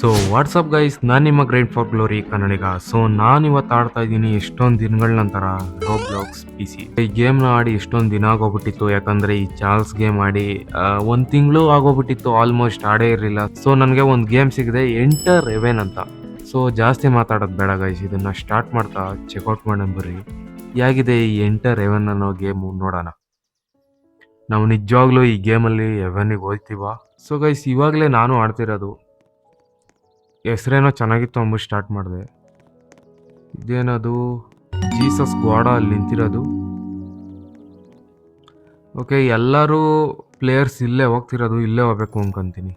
So WhatsApp guys ನಾನು ನಿಮ್ಮ great for glory Kannadiga. So ನಾನು ಇವತ್ತು ಆಡ್ತಾ ಇದ್ದೀನಿ ಎಷ್ಟೊಂದು ದಿನಗಳ ನಂತರ ರೋಬ್ಲಾಕ್ಸ್ ಪಿ ಸಿ ಈ ಗೇಮ್ನ ಆಡಿ ಎಷ್ಟೊಂದು ದಿನ ಆಗೋಗ್ಬಿಟ್ಟಿತ್ತು. ಯಾಕಂದ್ರೆ ಈ ಚಾರ್ಲ್ಸ್ ಗೇಮ್ ಆಡಿ ಒಂದು ತಿಂಗಳು ಆಗೋಗ್ಬಿಟ್ಟಿತ್ತು. ಆಲ್ಮೋಸ್ಟ್ ಆಡೇ ಇರಲಿಲ್ಲ. ಸೊ ನನಗೆ ಒಂದು ಗೇಮ್ ಸಿಗಿದೆ ಎಂಟರ್ ಎವೆನ್ ಅಂತ. ಸೊ ಜಾಸ್ತಿ ಮಾತಾಡೋದು ಬೇಡ ಗೈಸ್ ಇದನ್ನ ಸ್ಟಾರ್ಟ್ ಮಾಡ್ತಾ ಚೆಕ್ಔಟ್ ಮಾಡೋಣ ಬರ್ರಿ. ಹೇಗಿದೆ ಈ ಎಂಟರ್ ಎವೆನ್ ಅನ್ನೋ ಗೇಮು ನೋಡೋಣ. ನಾವು ನಿಜವಾಗ್ಲೂ ಈ ಗೇಮಲ್ಲಿ ಎವೆನಿಗೆ ಹೋಗ್ತೀವ. ಸೊ ಗೈಸ್ ಇವಾಗಲೇ ನಾನು ಆಡ್ತಿರೋದು ಹೆಸ್ರೇನೋ ಚೆನ್ನಾಗಿತ್ತು ಅಂಬು ಸ್ಟಾರ್ಟ್ ಮಾಡಿದೆ. ಇದೇನದು? ಜೀಸಸ್ ಗೋಡ ಅಲ್ಲಿ ನಿಂತಿರೋದು? ಓಕೆ ಎಲ್ಲರೂ ಪ್ಲೇಯರ್ಸ್ ಇಲ್ಲೇ ಹೋಗ್ತಿರೋದು, ಇಲ್ಲೇ ಹೋಗ್ಬೇಕು ಅನ್ಕೊಂತೀನಿ.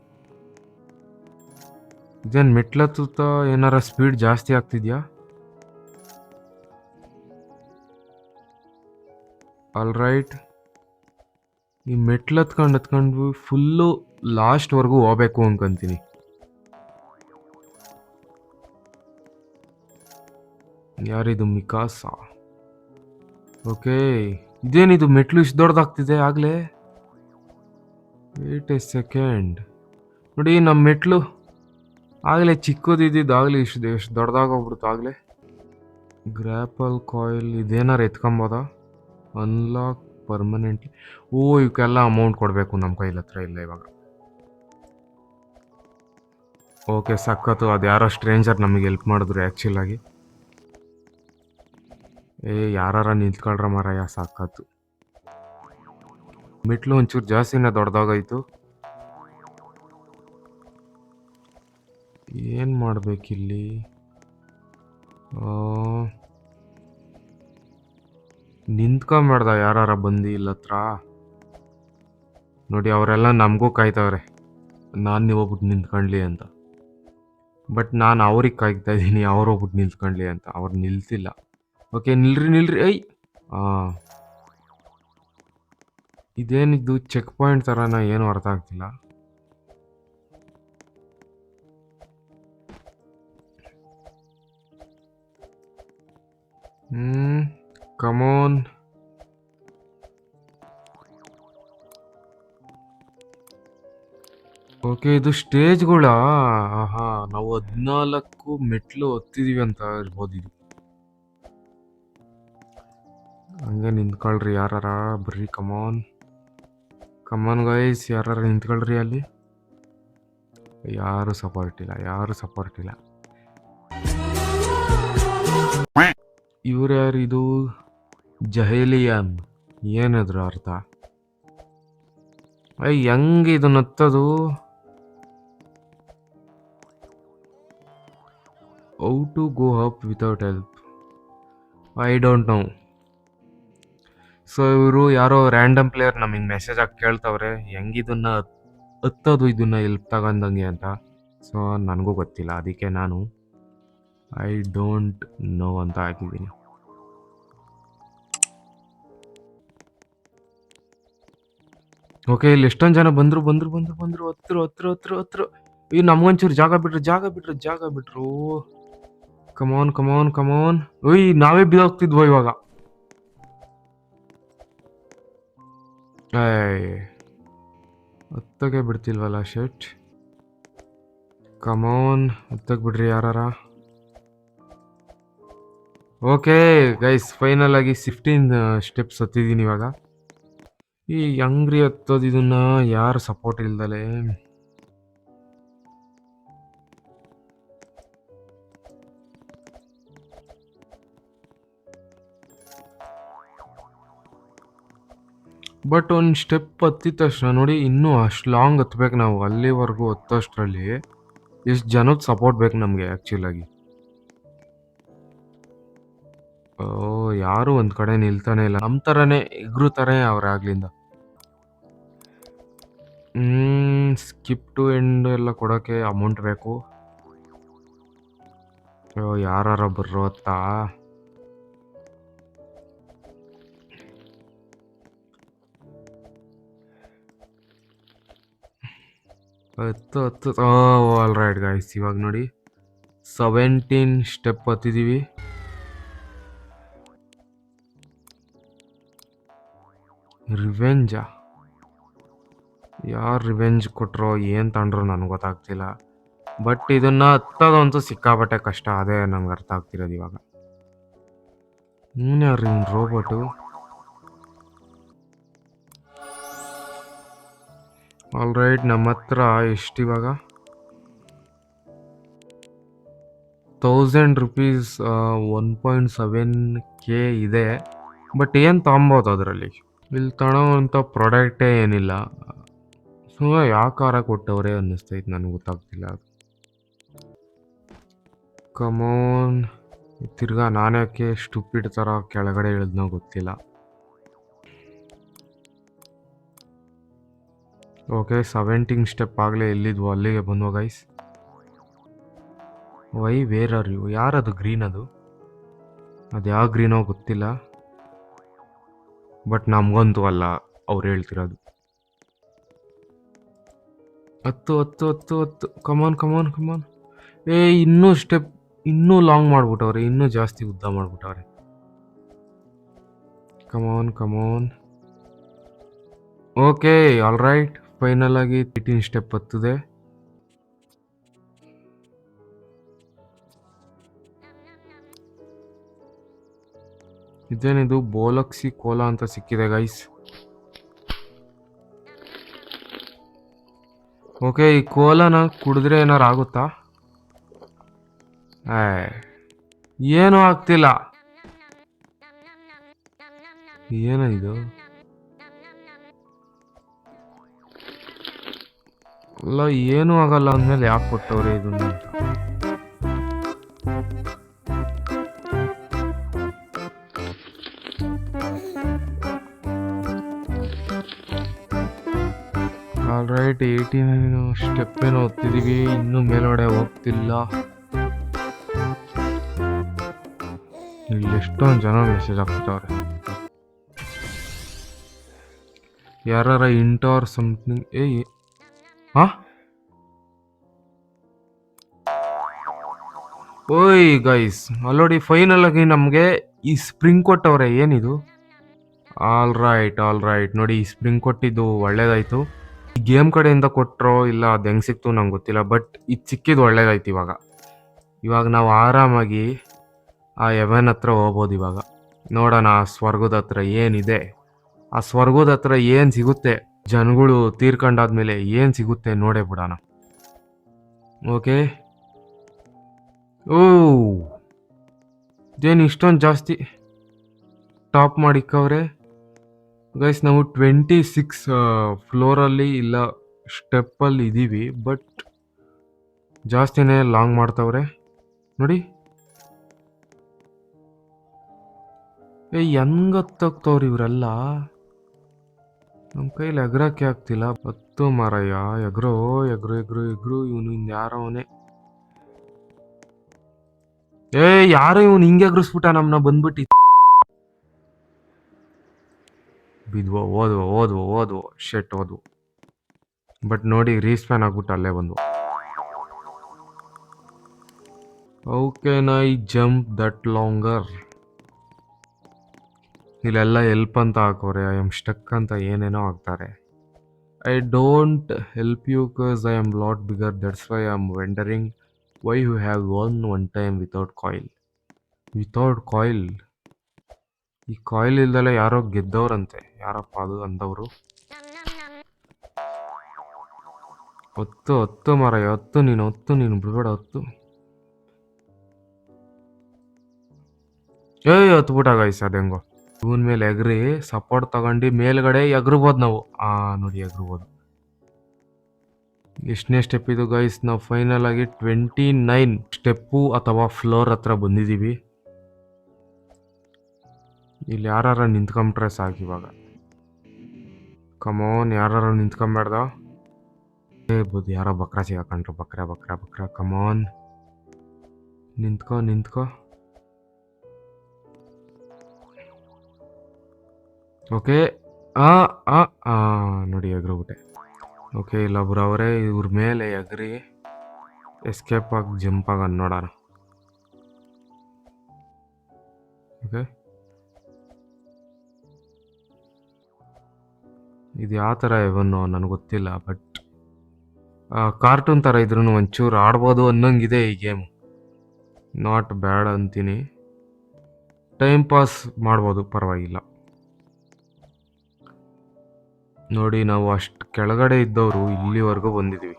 ಇದೇನು ಮೆಟ್ಲತ್ತುತ್ತಾ ಏನಾರ ಸ್ಪೀಡ್ ಜಾಸ್ತಿ ಆಗ್ತಿದ್ಯಾ? ಆಲ್ ರೈಟ್ ಈ ಮೆಟ್ಲು ಹತ್ಕೊಂಡು ಹತ್ಕೊಂಡು ಫುಲ್ಲು ಲಾಸ್ಟ್ವರೆಗೂ ಹೋಗ್ಬೇಕು ಅನ್ಕೊಂತೀನಿ. ಯಾರಿದು ಮಿಕಾಸ? ಓಕೆ, ಇದೇನಿದು ಮೆಟ್ಲು ಇಷ್ಟು ದೊಡ್ಡದಾಗ್ತಿದೆ ಆಗಲೇ? ವೇಟ್ ಎ ಸೆಕೆಂಡ್ ನೋಡಿ ನಮ್ಮ ಮೆಟ್ಲು ಆಗಲೇ ಚಿಕ್ಕದಿದ್ದು ಆಗಲೇ ಇಷ್ಟು ಎಷ್ಟು ದೊಡ್ಡದಾಗೋಗ್ಬಿಡ್ತು ಆಗಲೇ. ಗ್ರ್ಯಾಪಲ್ ಕಾಯಿಲ್ ಇದೇನಾರು ಎತ್ಕೊಬೋದ? ಅನ್ಲಾಕ್ ಪರ್ಮನೆಂಟ್ಲಿ ಓ, ಇವಕ್ಕೆಲ್ಲ ಅಮೌಂಟ್ ಕೊಡಬೇಕು ನಮ್ಮ ಕೈಲ ಹತ್ರ ಇಲ್ಲ ಇವಾಗ. ಓಕೆ ಸಖತ್ತು. ಅದು ಯಾರೋ ಸ್ಟ್ರೇಂಜರ್ ನಮಗೆ ಹೆಲ್ಪ್ ಮಾಡಿದ್ರು ಆ್ಯಕ್ಚುಲ್ ಆಗಿ. ಏ, ಯಾರಾರ ನಿಂತ್ಕೊಳ್ರ ಮಾರಾಯ, ಸಾಕಾತು. ಮೆಟ್ಲು ಒಂಚೂರು ಜಾಸ್ತಿನೇ ದೊಡ್ಡದಾಗೋಯ್ತು. ಏನು ಮಾಡಬೇಕಿಲ್ಲಿ? ನಿಂತ್ಕೊಂಬೇಡ್ದ ಯಾರಾರ ಬಂದು ಇಲ್ಲ ಹತ್ರ ನೋಡಿ, ಅವರೆಲ್ಲ ನಮಗೂ ಕಾಯ್ತವ್ರೆ. ನಾನು ನೀವು ಹೋಗ್ಬಿಟ್ಟು ನಿಂತ್ಕೊಳ್ಳಿ ಅಂತ. ಬಟ್ ನಾನು ಅವ್ರಿಗೆ ಕಾಯ್ತಾ ಇದ್ದೀನಿ, ಅವ್ರು ಹೋಗ್ಬಿಟ್ಟು ನಿಂತ್ಕೊಳ್ಳಿ ಅಂತ. ಅವ್ರು ನಿಲ್ತಿಲ್ಲ. ಓಕೆ ನಿಲ್ರಿ ನಿಲ್ರಿ. ಐ ಹಾಂ ಇದೇನಿದ್ದು ಚೆಕ್ ಪಾಯಿಂಟ್ ಥರನ ಏನು ಅರ್ಥ ಆಗ್ತಿಲ್ಲ. ಹ್ಮ್ ಕಮೋನ್ ಓಕೆ ಇದು ಸ್ಟೇಜ್ಗಳ? ಹಾ ನಾವು ಹದಿನಾಲ್ಕು ಮೆಟ್ಲು ಹತ್ತಿದೀವಿ ಅಂತ ಇರ್ಬೋದು ಇದು. ಹಂಗೆ ನಿಂತ್ಕೊಳ್ರಿ ಯಾರ ಬರ್ರಿ ಕಮಾನ್ ಕಮಾನ್ ಗೈಸ್ ಯಾರಾರ ನಿಂತ್ಕೊಳ್ರಿ ಅಲ್ಲಿ. ಯಾರು ಸಪೋರ್ಟ್ ಇಲ್ಲ, ಯಾರು ಸಪೋರ್ಟ್ ಇಲ್ಲ. ಇವ್ರು ಯಾರು ಇದು? ಜಹೇಲಿಯನ್. ಏನಾದ್ರು ಅರ್ಥ. ಐ ಹೆಂಗೆ ಇದು ಹತ್ತದು how to go up without help I don't know so ಇವರು ಯಾರೋ ರ್ಯಾಂಡಮ್ ಪ್ಲೇಯರ್ ನಮಗೆ ಮೆಸೇಜ್ ಹಾಕಿ ಕೇಳ್ತವ್ರೆ, ಹೆಂಗಿದನ್ನ ಹತ್ತೋದು ಇದನ್ನ ಎಲ್ಪ್ ತಗೊಂಡಂಗೆ ಅಂತ? ಸೊ ನನಗೂ ಗೊತ್ತಿಲ್ಲ, ಅದಕ್ಕೆ ನಾನು ಐ ಡೋಂಟ್ ನೋ ಅಂತ ಹಾಕಿದ್ದೀನಿ. ಓಕೆ ಇಲ್ಲಿ ಎಷ್ಟೊಂದು ಜನ ಬಂದ್ರು ಬಂದ್ರು ಬಂದ್ರು ಬಂದ್ರು, ಹತ್ರ ಹತ್ರ ಹತ್ರ ಹತ್ರ. ಈ ನಮ್ಗೊಂಚೂರು ಜಾಗ ಬಿಟ್ರು ಜಾಗ ಬಿಟ್ರು ಜಾಗ ಬಿಟ್ರು. ಕಮಾನ್ ಕಮಾನ್ ಕಮಾನ್ ಓಯ್, ನಾವೇ ಬಿದ್ದೋಗ್ತಿದ್ವೋ ಇವಾಗ? ಹತ್ತಕ್ಕೆ ಬಿಡ್ತಿಲ್ವಲ್ಲ ಶರ್ಟ್ ಕಮೋನ್ ಹತ್ತಕ್ಕೆ ಬಿಡ್ರಿ ಯಾರಾರ. ಓಕೆ, ಗೈಸ್, ಫೈನಲ್ ಆಗಿ ಫಿಫ್ಟೀನ್ ಸ್ಟೆಪ್ಸ್ ಹತ್ತಿದ್ದೀನಿ ಇವಾಗ. ಈ ಅಂಗ್ರಿ ಹತ್ತೋದು ಇದನ್ನ ಯಾರು ಸಪೋರ್ಟ್ ಇಲ್ದಲೆ? ಬಟ್ ಒಂದು ಸ್ಟೆಪ್ ಹತ್ತಿದ ತಕ್ಷಣ ನೋಡಿ, ಇನ್ನೂ ಅಷ್ಟು ಲಾಂಗ್ ಹತ್ಬೇಕು ನಾವು. ಅಲ್ಲಿವರೆಗೂ ಹತ್ತೋಷ್ಟರಲ್ಲಿ ಎಷ್ಟು ಜನದ ಸಪೋರ್ಟ್ ಬೇಕು ನಮಗೆ ಆ್ಯಕ್ಚುಲಾಗಿ ಓ, ಯಾರು ಒಂದು ಕಡೆ ನಿಲ್ತಾನೆ ಇಲ್ಲ. ನಮ್ಮ ಥರನೇ ಎಗ್ರುತ್ತಾರೆ ಅವ್ರ ಆಗ್ಲಿಂದ. ಸ್ಕಿಪ್ ಟು ಎಂಡ್ ಎಲ್ಲ ಕೊಡೋಕ್ಕೆ ಅಮೌಂಟ್ ಬೇಕು. ಯಾರು ಬರೋತ್ತಾ ಹತ್ತು ಹತ್ತು ಆಲ್ ರೈಟ್ ಗಾಯ್ಸ್ ಇವಾಗ ನೋಡಿ. ಸೆವೆಂಟೀನ್ ಸ್ಟೆಪ್ ಹತ್ತಿದ್ದೀವಿ ರಿವೆಂಜಾ ಯಾರು ರಿವೆಂಜ್ ಕೊಟ್ರೋ, ಏನು ತಗೊಂಡ್ರೋ ನನಗೆ ಗೊತ್ತಾಗ್ತಿಲ್ಲ. ಬಟ್ ಇದನ್ನ ಹತ್ತೋದಂತೂ ಸಿಕ್ಕಾಬಟ್ಟೆ ಕಷ್ಟ. ಅದೇ ನನಗೆ ಅರ್ಥ ಆಗ್ತಿರೋದು ಇವಾಗ. ನೀನು ಯಾರು ರೋಬೋಟು ಆಲ್ ರೈಟ್ ನಮ್ಮ ಹತ್ರ ಎಷ್ಟು ಇವಾಗ? Thousand rupees one point seven K ಇದೆ. ಬಟ್ ಏನು ತೊಗೊಬೋದು ಅದರಲ್ಲಿ? ಇಲ್ಲಿ ತಗೊಳ್ಳೋವಂಥ ಪ್ರಾಡಕ್ಟೇ ಏನಿಲ್ಲ. ಸುಮ್ಮನೆ ಯಾಕಾರ ಕೊಟ್ಟವರೇ ಅನ್ನಿಸ್ತೈತೆ ನನಗೆ ಗೊತ್ತಾಗ್ತಿಲ್ಲ ಅದು. ಕಮೋನ್ ತಿರ್ಗಾ ನಾನ್ಯಾಕೆ ಸ್ಟುಪಿಡ್ ಥರ ಕೆಳಗಡೆ ಇಳಿದ್ನೋ ಗೊತ್ತಿಲ್ಲ. ಓಕೆ ಸೆವೆಂಟೀನ್ ಸ್ಟೆಪ್ ಆಗಲೇ ಎಲ್ಲಿದ್ವು? ಅಲ್ಲಿಗೆ ಬಂದ್ವ guys why where are you ಯಾರದು ಗ್ರೀನ್ ಅದು? ಅದು ಯಾವ ಗ್ರೀನೋ ಗೊತ್ತಿಲ್ಲ. ಬಟ್ ನಮಗಂತೂ ಅಲ್ಲ, ಅವ್ರು ಹೇಳ್ತಿರೋದು. ಹತ್ತು ಹತ್ತು ಹತ್ತು ಹತ್ತು. ಕಮಾನ್ ಕಮಾನ್ ಕಮಾನ್ ಏ, ಇನ್ನೂ ಸ್ಟೆಪ್ ಇನ್ನೂ ಲಾಂಗ್ ಮಾಡ್ಬಿಟ್ಟವ್ರೆ, ಇನ್ನೂ ಜಾಸ್ತಿ ಉದ್ದ ಮಾಡ್ಬಿಟ್ಟವ್ರೆ. Come on come on okay all right final ಆಗಿ ಏಯ್ಟೀನ್ ಸ್ಟೆಪ್ ಹತ್ತದೆ ಇದೇನಿದು? ಬೋಲಕ್ಸಿ ಕೋಲಾ ಅಂತ ಸಿಕ್ಕಿದೆ ಗೈಸ್ ಓಕೆ ಈ ಕೋಲಾನ ಕುಡಿದ್ರೆ ಏನಾರು ಆಗುತ್ತಾ? ಏನೂ ಆಗ್ತಿಲ್ಲ. ಏನ ಅಲ್ಲ, ಏನೂ ಆಗಲ್ಲ ಅಂದ್ಮೇಲೆ ಯಾಕೆ ಕೊಟ್ಟವ್ರೆ ಇದು alright all right eighty nine step ಏನೋ ಓದ್ತಿದೀವಿ, ಇನ್ನೂ ಮೇಲ್ಗಡೆ ಹೋಗ್ತಿಲ್ಲ. ಇಲ್ಲಿ ಎಷ್ಟೊಂದು ಜನ ಮೆಸೇಜ್ ಹಾಕ್ಬಿಟ್ಟವ್ರೆ. ಯಾರ ಇಂಟೋರ್ ಸಮಥಿಂಗ್ ಏ ಓಯ್ ಗೈಸ್ ಅಲ್ಲೋಡಿ ಫೈನಲ್ ಆಗಿ ನಮಗೆ ಈ ಸ್ಪ್ರಿಂಗ್ ಕೊಟ್ಟವ್ರೆ ಏನಿದು? ಆಲ್ ರೈಟ್ ಆಲ್ ರೈಟ್ ನೋಡಿ, ಈ ಸ್ಪ್ರಿಂಗ್ ಕೊಟ್ಟಿದ್ದು ಒಳ್ಳೇದಾಯ್ತು. ಈ ಗೇಮ್ ಕಡೆಯಿಂದ ಕೊಟ್ಟರೋ ಇಲ್ಲ, ಅದು ಹೆಂಗೆ ಸಿಕ್ತು ನಂಗೆ ಗೊತ್ತಿಲ್ಲ ಬಟ್ ಇದು ಸಿಕ್ಕಿದ್ದು ಒಳ್ಳೇದಾಯ್ತು ಇವಾಗ. ಇವಾಗ ನಾವು ಆರಾಮಾಗಿ ಆ ಎವೆನ್ ಹತ್ರ ಹೋಗ್ಬೋದು ಇವಾಗ. ನೋಡೋಣ, ಆ ಸ್ವರ್ಗದ ಹತ್ರ ಏನಿದೆ? ಆ ಸ್ವರ್ಗದ ಹತ್ರ ಏನು ಸಿಗುತ್ತೆ? ಜನಗಳು ತೀರ್ಕೊಂಡಾದ್ಮೇಲೆ ಏನು ಸಿಗುತ್ತೆ ನೋಡೇ ಬಿಡೋಣ. ಓಕೆ? ಓ! ಏನು ಇಷ್ಟೊಂದು ಜಾಸ್ತಿ ಟಾಪ್ ಮಾಡಿಕ್ಕವ್ರೆ? ಗೈಸ್, ನಾವು ಟ್ವೆಂಟಿ ಸಿಕ್ಸ್ ಫ್ಲೋರಲ್ಲಿ ಇಲ್ಲ, ಸ್ಟೆಪ್ಪಲ್ಲಿ ಇದ್ದೀವಿ ಬಟ್ ಜಾಸ್ತಿನೇ ಲಾಂಗ್ ಮಾಡ್ತವ್ರೆ. ನೋಡಿ. ಏ ಹೆಂಗ್ ಹತ್ತೋಗ್ತವ್ರಿ ಇವರೆಲ್ಲ? ನಮ್ಮ ಕೈಲಿ ಎಗ್ರಕ್ಕೆ ಆಗ್ತಿಲ್ಲ. ಹತ್ತು ಮಾರಯ್ಯ, ಎಗ್ರೋ, ಎಗ್ರು ಎಗ್ರು ಎಗ್ರು, ಇವನು ಇನ್ ಯಾರವನೇ ಏ ಯಾರೋ ಇವನು ಹಿಂಗೆ ಎಗ್ರಿಸ್ಬಿಟ್ಟ ನಮ್ಮನ್ನ ಬಂದ್ಬಿಟ್ಟಿ. ಬಿದ್ವ, ಓದ್ವೋ ಓದ್ವೋ ಓದ್ವೋ. ಶೆಟ್, ಓದ್ವು. ಬಟ್ ನೋಡಿ, ರೀಸ್ಪ್ಯಾನ್ ಆಗ್ಬಿಟ್ಟು ಅಲ್ಲೇ ಬಂದ್ವು. ಓಕೆ ನೈ ಜಂಪ್ ದಟ್ ಲಾಂಗರ್ ಇಲ್ಲೆಲ್ಲ ಎಲ್ಪ್ ಅಂತ ಹಾಕೋರೆ ಐ ಆಮ್ ಸ್ಟಕ್ ಅಂತ ಏನೇನೋ ಹಾಕ್ತಾರೆ. I don't help you cuz I am lot bigger that's why I am wondering why you have one one time without coil without coil ಈ coil ಇಲ್ದಲೇ ಯಾರೋ ಗೆದ್ದವ್ರಂತೆ, ಯಾರಪ್ಪ ಅದು ಅಂದವರು? ಹೊತ್ತು ಹೊತ್ತು ಮರ ಹೊತ್ತು ನೀನು ಹೊತ್ತು ನೀನು, ಬಿಡಬೇಡ, ಹೊತ್ತು. ಏಯ್, ಹೊತ್ತು ಗೈಸ್ ಅದು ಹೆಂಗೋ. ಇವನ್ ಮೇಲೆ ಎಗ್ರಿ ಸಪೋರ್ಟ್ ತಗೊಂಡು ಮೇಲ್ಗಡೆ ಎಗ್ರಬೋದು ನಾವು. ಆ, ನೋಡಿ ಎಗ್ರಬೋದು. ಎಷ್ಟನೇ ಸ್ಟೆಪ್ ಇದು ಗೈಸ್ ನಾವು ಫೈನಲ್ ಆಗಿ ಟ್ವೆಂಟಿ ನೈನ್ ಸ್ಟೆಪ್ಪು ಅಥವಾ ಫ್ಲೋರ್ ಹತ್ರ ಬಂದಿದ್ದೀವಿ ಇಲ್ಲಿ ಯಾರು ನಿಂತ್ಕೊಂಬಿಟ್ರೆ ಸಾಕು ಇವಾಗ. ಕಮೋನ್ ಯಾರು ನಿಂತ್ಕೊಂಬೇಡ್ದ ಬುದ್ ಯಾರೋ ಬಕ್ರ ಸಿಗಾಕೊಂಡ್ರು ಬಕ್ರ ಬಕ್ರ ಬಕ್ರ ಕಮೋನ್ ನಿಂತ್ಕೋ ನಿಂತ್ಕೋ. ಓಕೆ. ಆ ಆ ಆ, ನೋಡಿ ಎಗ್ರೋಗ್ಬಿಟ್ಟೆ. ಓಕೆ ಇಲ್ಲೊಬ್ರು ಅವರೇ, ಇವ್ರ ಮೇಲೆ ಎಗ್ರಿ ಎಸ್ಕೇಪ್ ಆಗಿ ಜಂಪ್ ಆಗ ನೋಡೋಣ. ಓಕೆ. ಇದು ಯಾವ ಥರ ಇವನು ನನಗೆ ಗೊತ್ತಿಲ್ಲ ಬಟ್ ಕಾರ್ಟೂನ್ ಥರ ಇದ್ರೂ ಒಂಚೂರು ಆಡ್ಬೋದು ಅನ್ನೋಂಗಿದೆ ಈ ಗೇಮು ನಾಟ್ ಬ್ಯಾಡ್ ಅಂತೀನಿ. ಟೈಮ್ ಪಾಸ್ ಮಾಡ್ಬೋದು, ಪರವಾಗಿಲ್ಲ. ನೋಡಿ, ನಾವು ಅಷ್ಟು ಕೆಳಗಡೆ ಇದ್ದವರು ಇಲ್ಲಿವರೆಗೂ ಬಂದಿದ್ದೀವಿ.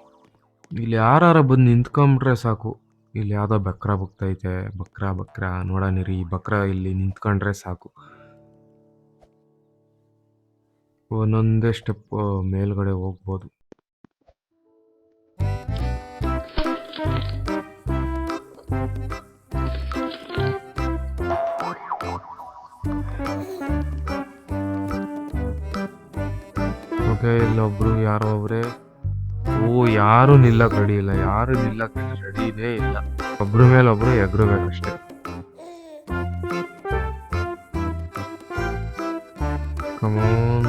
ಇಲ್ಲಿ ಯಾರ ಬಂದು ನಿಂತ್ಕೊಂಬಿಟ್ರೆ ಸಾಕು. ಇಲ್ಲಿ ಯಾವುದೋ ಬಕ್ರ ಬಗ್ತೈತೆ ಬಕ್ರ ಬಕ್ರ, ನೋಡನಿರಿ, ಈ ಬಕ್ರ ಇಲ್ಲಿ ನಿಂತ್ಕೊಂಡ್ರೆ ಸಾಕು. ಒಂದೊಂದೇ ಸ್ಟೆಪ್ ಮೇಲ್ಗಡೆ ಹೋಗ್ಬೋದು. ಇಲ್ಲೊಬ್ರು ಯಾರೋ ಒಬ್ರೆ, ಓ, ಯಾರು ನಿಲ್ಲಕ್ ರೆಡಿ ಇಲ್ಲ, ಯಾರು ನಿಲ್ಲಕ್ ರೆಡಿನೇ ಇಲ್ಲ. ಒಬ್ರ ಮೇಲೆ ಒಬ್ರು ಎಗ್ರಬೇಕಷ್ಟೇ. ಕಮೋನ್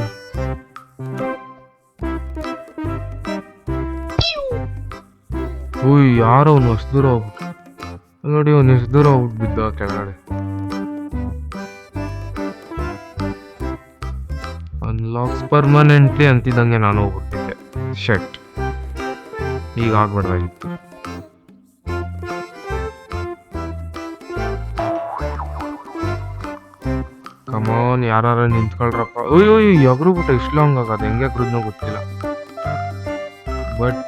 ಓಯ್, ಯಾರೋ ಅವ್ನು ಅಷ್ಟು ಹೋಗ್ಬಿಟ್ಟು ನೋಡಿ ಅವ್ನು ಎಷ್ಟು ಹೋಗ್ಬಿಟ್ಟು ಬಿದ್ದ ಕೆಳಗಡೆ. ಅನ್ಲಾಕ್ಸ್ ಪರ್ಮನೆಂಟ್ಲಿ ಅಂತಿದ್ದಂಗೆ ನಾನು ಹೋಗ್ಬಿಟ್ಟಿದ್ದೆ. ಶರ್ಟ್ ಈಗ ಆಗ್ಬಾರ್ದಾಗಿತ್ತು ಕಮೋನ್ ಯಾರು ನಿಂತ್ಕೊಳ್ರಪ್ಪ. ಅಯ್ಯೋ ಯಗ್ರು ಬಿಟ್ಟ ಇಷ್ಟು ಲಾಂಗ್ ಆಗೋದು? ಹೆಂಗೆ ಎಗ್ರದ್ನೋ ಗೊತ್ತಿಲ್ಲ. ಬಟ್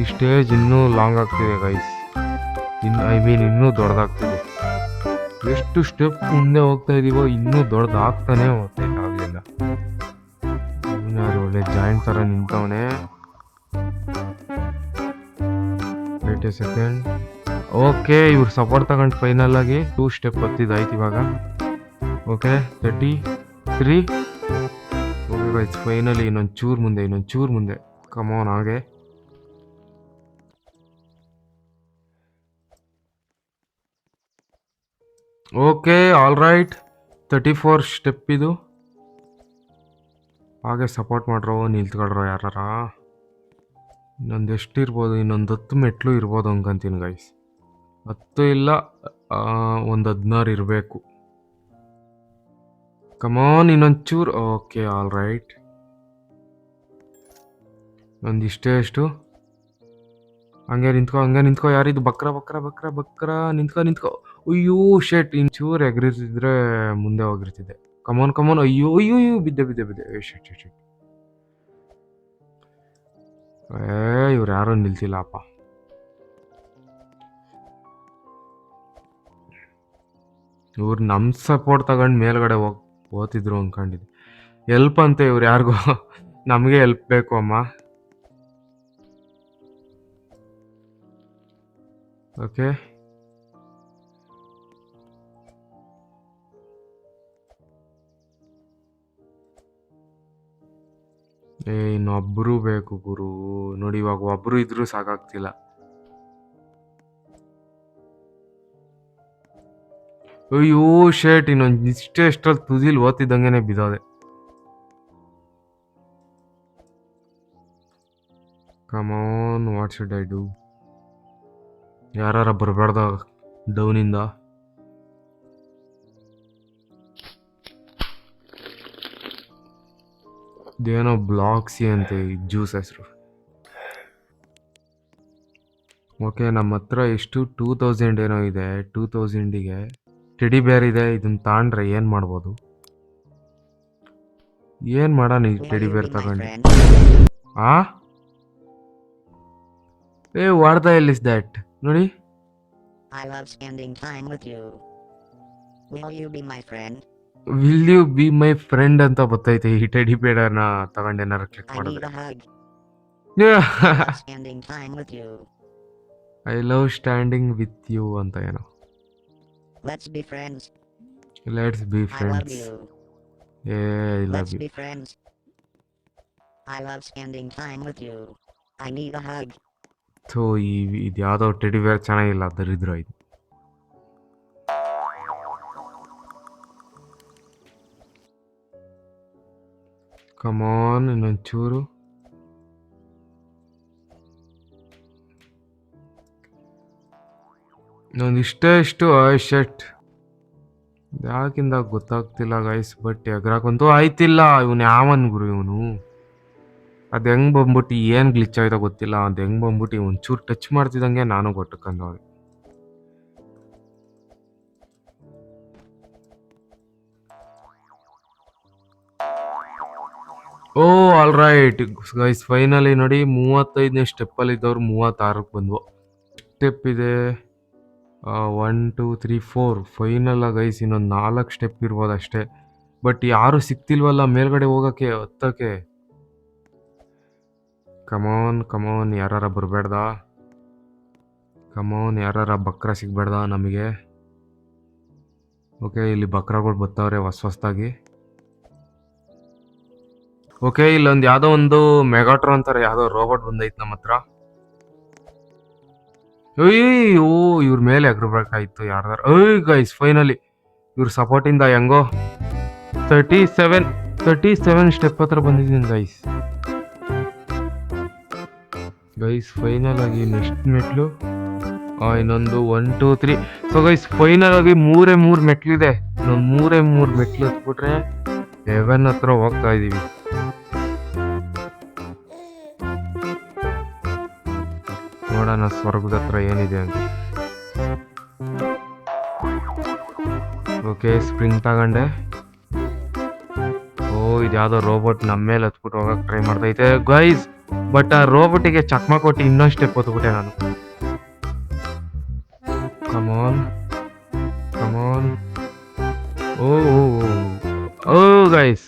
ಈ ಸ್ಟೇಜ್ ಇನ್ನೂ ಲಾಂಗ್ ಆಗ್ತಿದೆ ಗೈಸ್ ಇನ್ನು ಐ ಮೀನ್ ಇನ್ನೂ ದೊಡ್ಡದಾಗ್ತಿದೆ. ಎಷ್ಟು ಸ್ಟೆಪ್ ಮುಂದೆ ಹೋಗ್ತಾ ಇದೀವೋ, ಇನ್ನೂ ದೊಡ್ಡದಾಗ್ತಾನೆ ಹೋಗ್ತೈತೆ ಆಗಲಿಲ್ಲ ಒಳ್ಳೆ ಜಾಯಿಂಟ್ ಥರ ನಿಂತವನೆ. ವೇಟ್ ಎ ಸೆಕೆಂಡ್ ಓಕೆ ಇವ್ರು ಸಪೋರ್ಟ್ ತಗೊಂಡು ಫೈನಲ್ ಆಗಿ ಟೂ ಸ್ಟೆಪ್ ಹತ್ತಿದಾಯ್ತು ಇವಾಗ. Okay thirty three okay finally ಇನ್ನೊಂದು ಚೂರು ಮುಂದೆ ಇನ್ನೊಂದು ಚೂರು ಮುಂದೆ ಕಮೋನ್ ಹಾಗೆ. Okay all right thirty four step ಇದು. ಹಾಗೆ ಸಪೋರ್ಟ್ ಮಾಡ್ರೋ, ನಿಲ್ತ್ಕೊಳ್ರೋ ಯಾರಾರ ಇನ್ನೊಂದು ಎಷ್ಟು ಇರ್ಬೋದು, ಇನ್ನೊಂದು ಹತ್ತು ಮೆಟ್ಲು ಇರ್ಬೋದು ಅಂಕಂತೀನಿ ಗೈಸ್ ಹತ್ತು ಇಲ್ಲ ಒಂದು ಹದಿನಾರು ಇರಬೇಕು. ಕಮಾನ್ ಇನ್ನೊಂದು ಚೂರು ಓಕೆ ಆಲ್ ರೈಟ್ ಒಂದು ಇಷ್ಟೇ ಹಂಗೆ ನಿಂತ್ಕೊ ಹಂಗೆ ನಿಂತ್ಕೊ ಯಾರಿದು ಬಕ್ರ ಬಕ್ರ ಬಕ್ರ ಬಕ್ರ, ನಿಂತ್ಕೊ ನಿಂತ್ಕೊ. ಅಯ್ಯೋ ಶೇಟ್ ಇನ್ ಚೂರು ಎಗ್ರಿರ್ತಿದ್ರೆ ಮುಂದೆ ಹೋಗಿರ್ತಿದ್ದೆ. ಕಮಾನ್ ಕಮೋನ್ ಅಯ್ಯೋ ಅಯ್ಯೋ ಅಯ್ಯೋ ಬಿದ್ದೆ ಬಿದ್ದೆ ಬಿದ್ದೆ ಶೆಟ್ ಶೆಟ್ ಏ ಇವ್ರು ಯಾರು ನಿಲ್ತಿಲ್ಲಪ್ಪ ಇವ್ರು ನಮ್ಮ ಸಪೋರ್ಟ್ ತಗೊಂಡು ಮೇಲ್ಗಡೆ ಹೋಗ್ ಓದ್ತಿದ್ರು ಅಂದ್ಕೊಂಡಿದ್ದೆ ಎಲ್ಪ್ ಅಂತೆ ಇವ್ರು ಯಾರಿಗೋ. ನಮಗೆ ಎಲ್ಪ್ ಬೇಕು, ಅಮ್ಮ. ಓಕೆ ಏ ಇನ್ನೊಬ್ರು ಬೇಕು ಗುರು. ನೋಡಿ, ಇವಾಗ ಒಬ್ರು ಇದ್ರೂ ಸಾಕಾಗ್ತಿಲ್ಲ. ಅಯ್ಯೋ, ಶರ್ಟ್ ಇನ್ನೊಂದು ಇಷ್ಟೇ ಎಷ್ಟರಲ್ಲಿ ತುದಿಲ್ ಓದ್ತಿದ್ದಂಗೆನೆ ಬಿದ್ದೋದೆ. Come on what should do ಯಾರು ಬರಬಾರ್ದ ಡೌನಿಂದ? ಇದೇನೋ ಬ್ಲಾಕ್ಸಿ ಅಂತೆ ಜ್ಯೂಸ್ ಹೆಸರು ಓಕೆ ನಮ್ಮ ಹತ್ರ ಎಷ್ಟು ಟೂ ತೌಸಂಡ್ ಏನೋ ಇದೆ ಟೂ ತೌಸಂಡಿಗೆ ಟೆಡಿ ಬೇರ್ ಇದೆ ಇದನ್ನ ತಾಂಡ್ರೆ ಏನು ಮಾಡ್ಬೋದು? ಏನು ಮಾಡೋಣ ಈ ಟೆಡಿ ಬೇರ್ ತಗೊಂಡು? ಆ? ಏ ವಾಟ್ ದ ಇಸ್ ದ್ಯಾಟ್ ನೋಡಿ. I love spending time with you will you be my friend? Will you be my friend ಅಂತ ಬರ್ತೈತೆ ಈ ಟೆಡಿ ಬೇಡನ ತಗೊಂಡು ಏನಾರು ಕ್ಲಿಕ್ I ಮಾಡಿದ್ರೆ. Love spending time with you. I love standing with you ಅಂತ ಏನೋ Let's be friends. Let's be I love friends you. ಏ I love Let's you be friends. I love spending time with you. I need a hug. ಥೋ ಈ ಇದು ಯಾವುದೋ teddy ಬೇರ್ ಚೆನ್ನಾಗಿಲ್ಲ ದರಿದ್ರ ಇದು ಕಮಾನ್ ಆನ್ ಇನ್ನೊಂಚೂರು ಇಷ್ಟೇ ಇಷ್ಟು ಶೆಟ್ ಯಾಕಿಂದ ಗೊತ್ತಾಗ್ತಿಲ್ಲ ಗೈಸ್ ಬಟ್ ಎಗ್ರಾಕಂತೂ ಆಯ್ತಿಲ್ಲ ಇವನು ಯಾವನ್ ಗುರು ಇವನು? ಅದು ಹೆಂಗೆ ಬಂದ್ಬಿಟ್ಟು ಏನು ಗ್ಲಿಚ್ ಆಯ್ತೋ ಗೊತ್ತಿಲ್ಲ, ಅದು ಹೆಂಗ್ ಬಂದ್ಬಿಟ್ಟು ಒಂಚೂರು ಟಚ್ ಮಾಡ್ತಿದ್ದಂಗೆ ನಾನು ಗೊಟ್ಟಕ್ಕಂದು oh all right guys finally ನೋಡಿ, ಮೂವತ್ತೈದನೇ ಸ್ಟೆಪ್ಪಲ್ಲಿ ಇದ್ದವ್ರು ಮೂವತ್ತಾರಕ್ಕೆ ಬಂದ್ವು. ಸ್ಟೆಪ್ ಇದೆ one two three four final guys ಇನ್ನೊಂದು ನಾಲ್ಕು ಸ್ಟೆಪ್ ಇರ್ಬೋದು ಅಷ್ಟೇ. ಬಟ್ ಯಾರು ಸಿಕ್ತಿಲ್ವಲ್ಲ ಮೇಲ್ಗಡೆ ಹೋಗೋಕ್ಕೆ, ಹತ್ತಕ್ಕೆ? ಕಮೋನ್ ಕಮೋನ್ ಯಾರಾರ ಬರಬೇಡ್ದ? ಕಮೋನ್ ಯಾರಾರ ಬಕ್ರ ಸಿಗಬೇಡ್ದ ನಮಗೆ? ಓಕೆ ಇಲ್ಲಿ ಬಕ್ರಗಳು ಬರ್ತಾವ್ರೆ ಹೊಸ ಹೊಸ್ದಾಗಿ ಓಕೆ, ಇಲ್ಲೊಂದು ಯಾವುದೋ ಒಂದು ಮೆಗಾಟ್ರೋ ಅಂತಾರೆ, ಯಾವುದೋ ರೋಬೋಟ್ ಬಂದೈತೆ ನಮ್ಮ ಹತ್ರ. ಓ ಇವ್ರ ಮೇಲೆ ಎಗರ್ಬೇಕಾಯ್ತು ಯಾರ್ದಾರ. ಅಯ್ಯ ಗೈಸ್ ಫೈನಲಿ ಇವ್ರ ಸಪೋರ್ಟಿಂದ ಹೆಂಗೋ. Thirty seven thirty seven step ಹತ್ರ ಬಂದಿದ್ದೀನಿ ಗೈಸ್ ಗೈಸ್ ಫೈನಲ್ ಆಗಿ ನೆಕ್ಸ್ಟ್ ಮೆಟ್ಲು. ಇನ್ನೊಂದು one two three so guys final ಆಗಿ ಮೂರೇ ಮೂರು ಮೆಟ್ಲಿದೆ ಇನ್ನೊಂದು ಮೂರೇ ಮೂರು ಮೆಟ್ಲು ಹತ್ಬಿಟ್ರೆ ಲೆವೆನ್ ಹತ್ರ ಹೋಗ್ತಾ ಇದೀವಿ. ನೋಡೋಣ ಸ್ವರ್ಗದ ಹತ್ರ ಏನಿದೆ ಅಂತ. ಓಕೆ ಸ್ಪ್ರಿಂಗ್ ತಗೊಂಡೆ. ಓ ಇದು ಯಾವುದೋ ರೋಬೋಟ್ ನಮ್ಮ ಮೇಲೆ ಹತ್ಬಿಟ್ಟು ಹೋಗಕ್ಕೆ ಟ್ರೈ ಮಾಡ್ತೈತೆ. ಗೈಸ್ ಬಟ್ ಆ ರೋಬೋಟಿಗೆ ಚಕ್ಮ ಕೊಟ್ಟು ಇನ್ನೊಂದು ಸ್ಟೆಪ್ ಹೊತ್ಬಿಟ್ಟೆ ನಾನು. Come on come on oh oh guys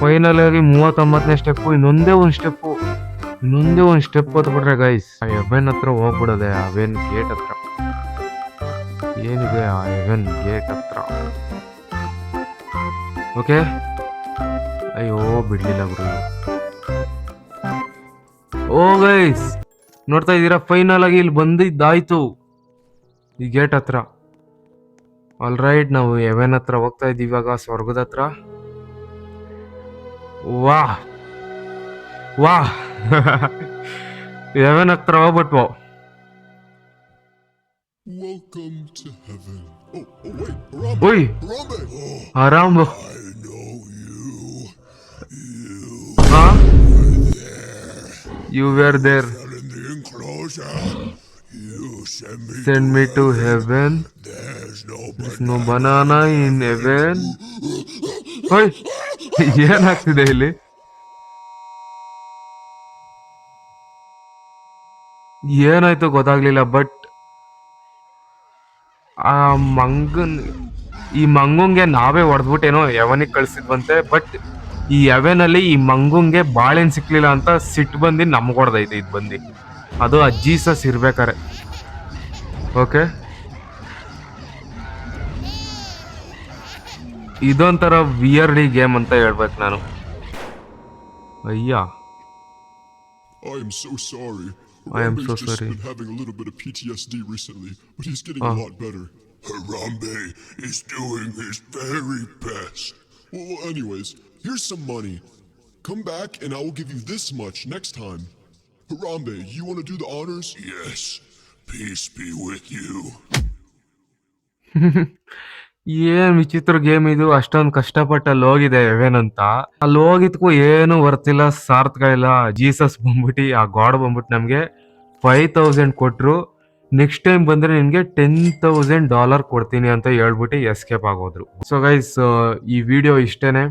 final ಆಗಿ ಮೂವತ್ತೊಂಬತ್ತನೇ ಸ್ಟೆಪ್ಪು ಇನ್ನೊಂದೇ ಒಂದು ಸ್ಟೆಪ್ಪು ಮುಂದೆ ಒಂದು ಸ್ಟೆಪ್ ಹೊತ್ಬಿಟ್ರೆ ಗೈಸ್ ಆ ಎವೆನ್ ಹತ್ರ ಹೋಗ್ಬಿಡೋದೆ, ಆ ಎವೆನ್ ಗೇಟ್ ಹತ್ರ. ಏನಿದೆ ಆ ಎವೆನ್ ಗೇಟ್ ಹತ್ರ? ಓಕೆ ಅಯ್ಯೋ, ಬಿಡ್ಲಿಲ್ಲ ಗುರು. ಓ ಗೈಸ್ ನೋಡ್ತಾ ಇದ್ದೀರಾ? ಫೈನಲ್ ಆಗಿ ಇಲ್ಲಿ ಬಂದಿದ್ದಾಯ್ತು ಈ ಗೇಟ್ ಹತ್ರ. ಆಲ್ ರೈಟ್ ನಾವು ಎವೆನ್ ಹತ್ರ ಹೋಗ್ತಾ ಇದ್ದೀವಿ ಇವಾಗ ಸ್ವರ್ಗದ ಹತ್ರ. ವಾಹ್. ವಾಹ್. 11 ಅಕ್ಷರ ಹೋಗ್ಬಿಟ್ವು you ಆರಾಮ್ You were there Send me to heaven. There's no, There's no banana in heaven. ಏನಾಗ್ತಿದೆ ಇಲ್ಲಿ ಏನಾಯ್ತು ಗೊತ್ತಾಗ್ಲಿಲ್ಲ ಬಟ್ ಆ ಮಂಗನ್, ಈ ಮಂಗುಂಗೆ ನಾವೇ ಹೊಡೆದ್ಬಿಟ್ಟೇನೋ, ಯವನಿಗೆ ಕಳ್ಸಿದ್ವಂತೆ ಬಟ್ ಈ ಎವೆನಲ್ಲಿ ಈ ಮಂಗುಂಗೆ ಬಾಳೆನ್ ಸಿಕ್ಲಿಲ್ಲ ಅಂತ ಸಿಟ್ಟು ಬಂದು ನಮ್ಗೆ ಹೊಡೆದೈತೆ ಇದು ಬಂದು. ಅದು ಆ ಜೀಸಸ್ ಇರ್ಬೇಕಾರೆ. ಓಕೆ ಇದೊಂಥರ ವಿಯರ್ಡಿ ಗೇಮ್ ಅಂತ ಹೇಳ್ಬೇಕು ನಾನು. ಅಯ್ಯ. I am so sorry. I am Harambe's so just sorry. been having a little bit of PTSD recently, but he's getting Ah. a lot better. Harambe is doing his very best. Well, anyways, here's some money. Come back and I will give you this much next time. Harambe, you want to do the honors? Yes. Peace be with you. ಏನ್ ವಿಚಿತ್ರ game ಇದು? ಅಷ್ಟೊಂದು ಕಷ್ಟಪಟ್ಟು ಅಲ್ಲಿ ಹೋಗಿದೆ ಅಂತ. ಅಲ್ಲಿ ಹೋಗಿದ್ಕು ಏನು ಬರ್ತಿಲ್ಲ ಸಾರ್ಥಕ ಇಲ್ಲ ಜೀಸಸ್ ಬಂದ್ಬಿಟ್ಟು ಆ ಗಾಡ್ ಬಂದ್ಬಿಟ್ಟು ನಮ್ಗೆ ಫೈವ್ ತೌಸಂಡ್ ಕೊಟ್ರು. ನೆಕ್ಸ್ಟ್ ಟೈಮ್ ಬಂದ್ರೆ ನಿನ್ಗೆ ಟೆನ್ ತೌಸಂಡ್ ಡಾಲರ್ ಕೊಡ್ತೀನಿ ಅಂತ ಹೇಳ್ಬಿಟ್ಟು ಎಸ್ಕೇಪ್ ಆಗೋದ್ರು. ಸೊ ಗೈಸ್ ಈ ವಿಡಿಯೋ ಇಷ್ಟೇನೆ.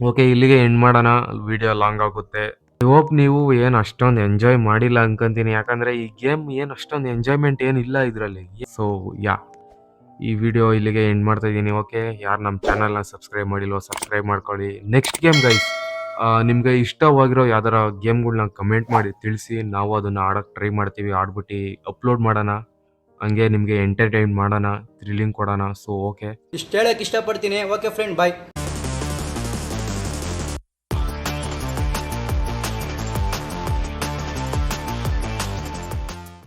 ಓಕೆ ಇಲ್ಲಿಗೆ ಎಂಡ್ ಮಾಡೋಣ. ವಿಡಿಯೋ ಲಾಂಗ್ ಆಗುತ್ತೆ. ಐ ಹೋಪ್ ನೀವು ಏನು ಅಷ್ಟೊಂದು ಎಂಜಾಯ್ ಮಾಡಿಲ್ಲ ಅನ್ಕೊಂತೀನಿ. ಯಾಕಂದ್ರೆ ಈ ಗೇಮ್ ಏನು ಅಷ್ಟೊಂದು ಎಂಜಾಯ್ಮೆಂಟ್ ಏನಿಲ್ಲ ಇದರಲ್ಲಿ. ಸೊ ಯಾ ಈ ವಿಡಿಯೋ ಇಲ್ಲಿಗೆ ಎಂಡ್ ಮಾಡ್ತಾ ಇದ್ದೀನಿ. ಓಕೆ ಯಾರು ನಮ್ಮ ಚಾನಲ್ನ ಸಬ್ಸ್ಕ್ರೈಬ್ ಮಾಡಿಲ್ವೋ ಸಬ್ಸ್ಕ್ರೈಬ್ ಮಾಡ್ಕೊಳ್ಳಿ. ನೆಕ್ಸ್ಟ್ ಗೇಮ್ ಗೈಸ್ ನಿಮಗೆ ಇಷ್ಟವಾಗಿರೋ ಯಾವ್ದಾರ ಗೇಮ್ಗಳನ್ನ ಕಮೆಂಟ್ ಮಾಡಿ ತಿಳಿಸಿ. ನಾವು ಅದನ್ನು ಆಡೋಕ್ಕೆ ಟ್ರೈ ಮಾಡ್ತೀವಿ. ಆಡ್ಬಿಟ್ಟು ಅಪ್ಲೋಡ್ ಮಾಡೋಣ. ಹಂಗೆ ನಿಮಗೆ ಎಂಟರ್ಟೈನ್ ಮಾಡೋಣ. ಥ್ರಿಲಿಂಗ್ ಕೊಡೋಣ. ಸೊ ಓಕೆ ಇಷ್ಟು ಹೇಳಕ್ಕೆ ಇಷ್ಟಪಡ್ತೀನಿ. Okay friend bye